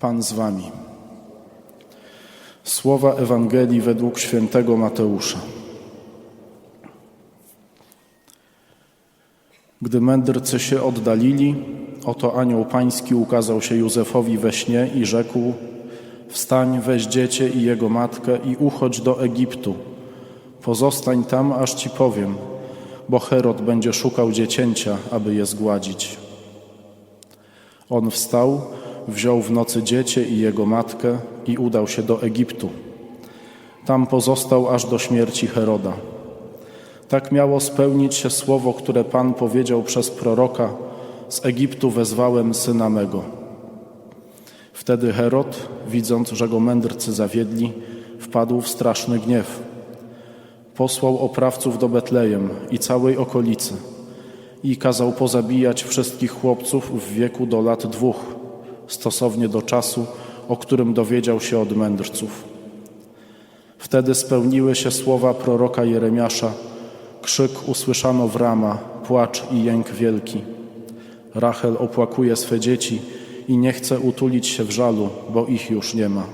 Pan z wami. Słowa Ewangelii według świętego Mateusza. Gdy mędrcy się oddalili, oto anioł pański ukazał się Józefowi we śnie i rzekł: Wstań, weź dziecię i jego matkę i uchodź do Egiptu. Pozostań tam, aż ci powiem, bo Herod będzie szukał dziecięcia, aby je zgładzić. On wstał, wziął w nocy dziecię i jego matkę i udał się do Egiptu. Tam pozostał aż do śmierci Heroda. Tak miało spełnić się słowo, które Pan powiedział przez proroka: Z Egiptu wezwałem syna mego. Wtedy Herod, widząc, że go mędrcy zawiedli, wpadł w straszny gniew. Posłał oprawców do Betlejem i całej okolicy i kazał pozabijać wszystkich chłopców w wieku do lat dwóch, stosownie do czasu, o którym dowiedział się od mędrców. Wtedy spełniły się słowa proroka Jeremiasza. Krzyk usłyszano w rama, płacz i jęk wielki. Rachel opłakuje swe dzieci i nie chce utulić się w żalu, bo ich już nie ma.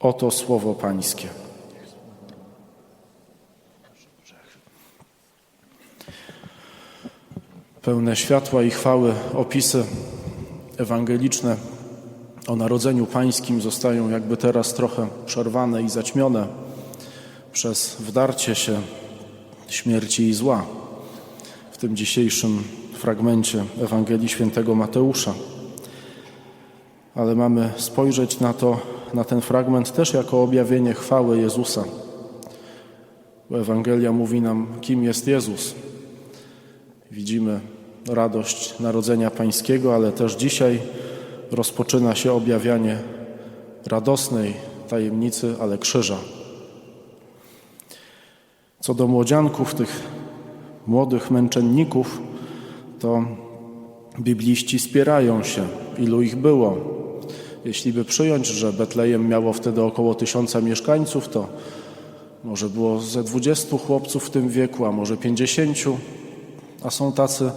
Oto słowo Pańskie. Pełne światła i chwały opisy ewangeliczne o Narodzeniu Pańskim zostają jakby teraz trochę przerwane i zaćmione przez wdarcie się śmierci i zła w tym dzisiejszym fragmencie Ewangelii Świętego Mateusza. Ale mamy spojrzeć na to, na ten fragment też jako objawienie chwały Jezusa. Bo Ewangelia mówi nam, kim jest Jezus. Widzimy radość Narodzenia Pańskiego, ale też dzisiaj rozpoczyna się objawianie radosnej tajemnicy, ale krzyża. Co do młodzianków, tych młodych męczenników, to bibliści spierają się, ilu ich było. Jeśli by przyjąć, że Betlejem miało wtedy około tysiąca mieszkańców, to może było ze dwudziestu chłopców w tym wieku, a może pięćdziesięciu, a są tacy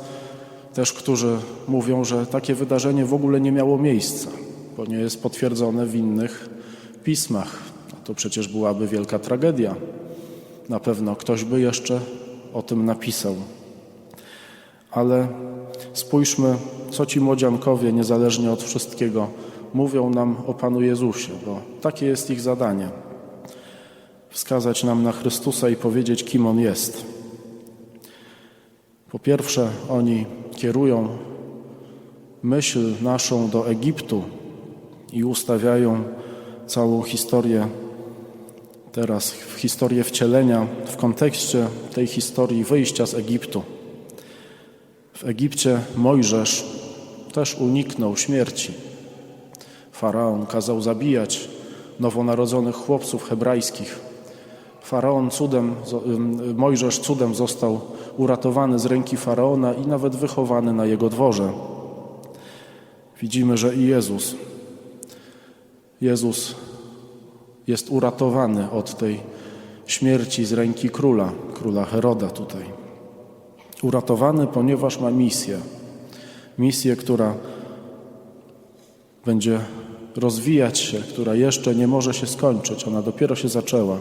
też, którzy mówią, że takie wydarzenie w ogóle nie miało miejsca, bo nie jest potwierdzone w innych pismach. A to przecież byłaby wielka tragedia. Na pewno ktoś by jeszcze o tym napisał. Ale spójrzmy, co ci młodziankowie, niezależnie od wszystkiego, mówią nam o Panu Jezusie, bo takie jest ich zadanie. Wskazać nam na Chrystusa i powiedzieć, kim On jest. Po pierwsze, oni kierują myśl naszą do Egiptu i ustawiają całą historię teraz historię wcielenia w kontekście tej historii wyjścia z Egiptu. W Egipcie Mojżesz też uniknął śmierci. Faraon kazał zabijać nowonarodzonych chłopców hebrajskich. Faraon cudem, Mojżesz cudem został uratowany z ręki faraona i nawet wychowany na jego dworze. Widzimy, że i Jezus, Jezus jest uratowany od tej śmierci z ręki króla, króla Heroda tutaj. Uratowany, ponieważ ma misję. Misję, która będzie rozwijać się, która jeszcze nie może się skończyć, ona dopiero się zaczęła.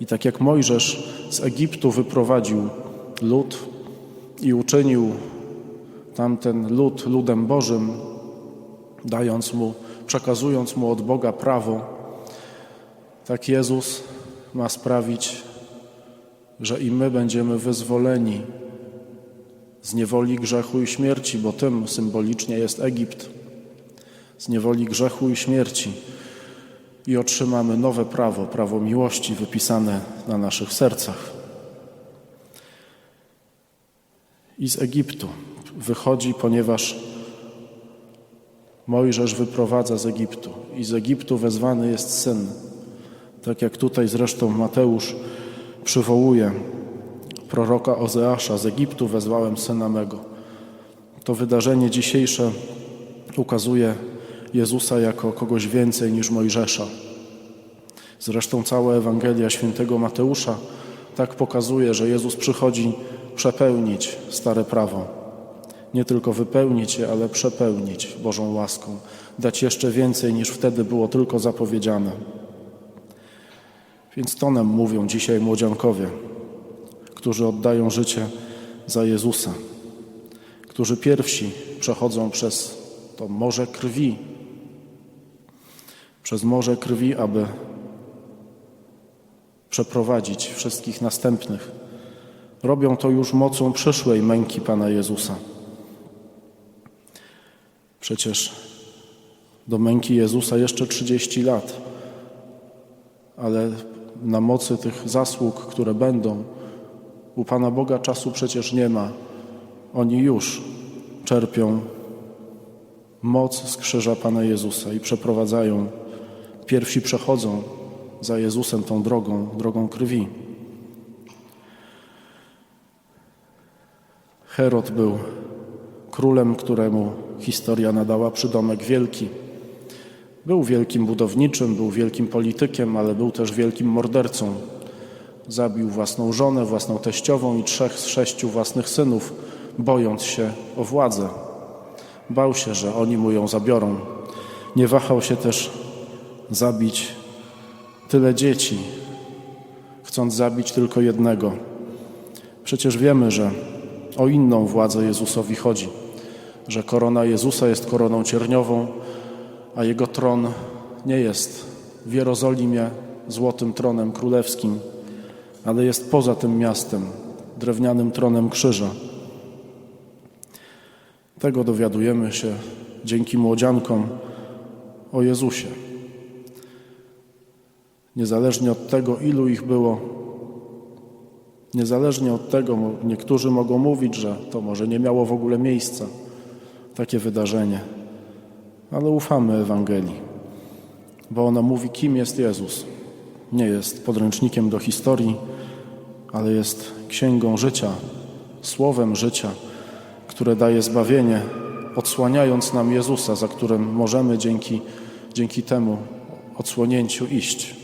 I tak jak Mojżesz z Egiptu wyprowadził lud i uczynił tamten lud ludem Bożym, dając mu, przekazując mu od Boga prawo, tak Jezus ma sprawić, że i my będziemy wyzwoleni z niewoli grzechu i śmierci, bo tym symbolicznie jest Egipt, z niewoli grzechu i śmierci. I otrzymamy nowe prawo, prawo miłości wypisane na naszych sercach. I z Egiptu wychodzi, ponieważ Mojżesz wyprowadza z Egiptu. I z Egiptu wezwany jest syn. Tak jak tutaj zresztą Mateusz przywołuje proroka Ozeasza, z Egiptu wezwałem syna mego. To wydarzenie dzisiejsze ukazuje Jezusa jako kogoś więcej niż Mojżesza. Zresztą cała Ewangelia świętego Mateusza tak pokazuje, że Jezus przychodzi przepełnić stare prawo. nie tylko wypełnić je, ale przepełnić Bożą łaską, dać jeszcze więcej niż wtedy było tylko zapowiedziane. Więc to nam mówią dzisiaj młodziankowie, którzy oddają życie za Jezusa, którzy pierwsi przechodzą przez to morze krwi, przez morze krwi, aby przeprowadzić wszystkich następnych. Robią to już mocą przyszłej męki Pana Jezusa. Przecież do męki Jezusa jeszcze 30 lat, ale na mocy tych zasług, które będą, u Pana Boga czasu przecież nie ma. Oni już czerpią moc z krzyża Pana Jezusa i przeprowadzają, pierwsi przechodzą za Jezusem tą drogą, drogą krwi. Herod był królem, któremu historia nadała przydomek wielki. Był wielkim budowniczym, był wielkim politykiem, ale był też wielkim mordercą. Zabił własną żonę, własną teściową i trzech z sześciu własnych synów, bojąc się o władzę. Bał się, że oni mu ją zabiorą. Nie wahał się też zabić tyle dzieci, chcąc zabić tylko jednego. Przecież wiemy, że o inną władzę Jezusowi chodzi, że korona Jezusa jest koroną cierniową, a jego tron nie jest w Jerozolimie złotym tronem królewskim, ale jest poza tym miastem, drewnianym tronem krzyża. Tego dowiadujemy się dzięki młodziankom o Jezusie. Niezależnie od tego, ilu ich było, niezależnie od tego, niektórzy mogą mówić, że to może nie miało w ogóle miejsca, takie wydarzenie, ale ufamy Ewangelii, bo ona mówi, kim jest Jezus. Nie jest podręcznikiem do historii, ale jest księgą życia, słowem życia, które daje zbawienie, odsłaniając nam Jezusa, za którym możemy dzięki, dzięki temu odsłonięciu iść.